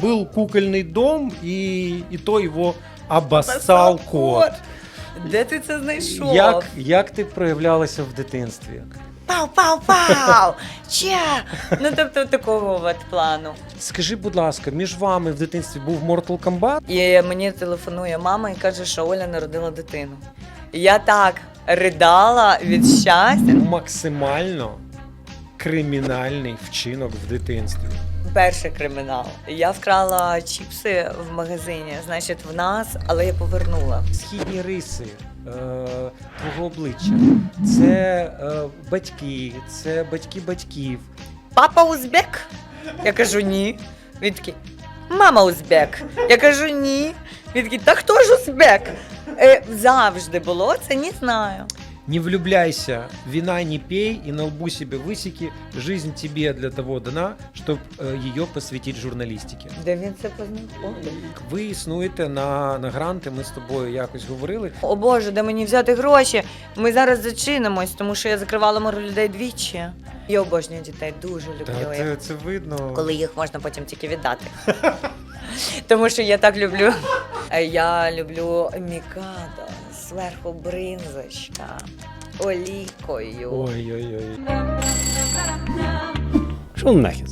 Был кукольный дом, и, и то его обоссал кот. Де ти це знайшов? Як, як ти проявлялася в дитинстві? Пау, пау, пау! Ча! Ну тобто такого от плану. Скажи, будь ласка, між вами в дитинстві був Mortal Kombat? І мені телефонує мама і каже, що Оля народила дитину. І я так ридала від щастя. Максимально кримінальний вчинок в дитинстві. Перший кримінал. Я вкрала чіпси в магазині, значить, в нас, але я повернула. Східні риси е, твого обличчя. Це е, батьки, це батьки батьків. Папа узбек? Я кажу ні. Він такий, мама узбек. Я кажу ні. Він такий, та хто ж узбек? Е, завжди було, це не знаю. Не влюбляйся, вина не пей и на лбу себе высеки. Жизнь тебе для того дана, щоб її посвятити журналістиці. Де він це познайомив? Ви існуєте на, на гранти, ми з тобою якось говорили. О Боже, де мені взяти гроші? Ми зараз зачинимось, тому що я закривала мору людей двічі. Я обожнюю дітей, дуже люблю Та їх. це, це видно. коли їх можна потім тільки віддати. Тому що я так люблю. Е, Я люблю мікадо, зверху бринзочка, олійкою. Ой-ой-ой. Що нахер.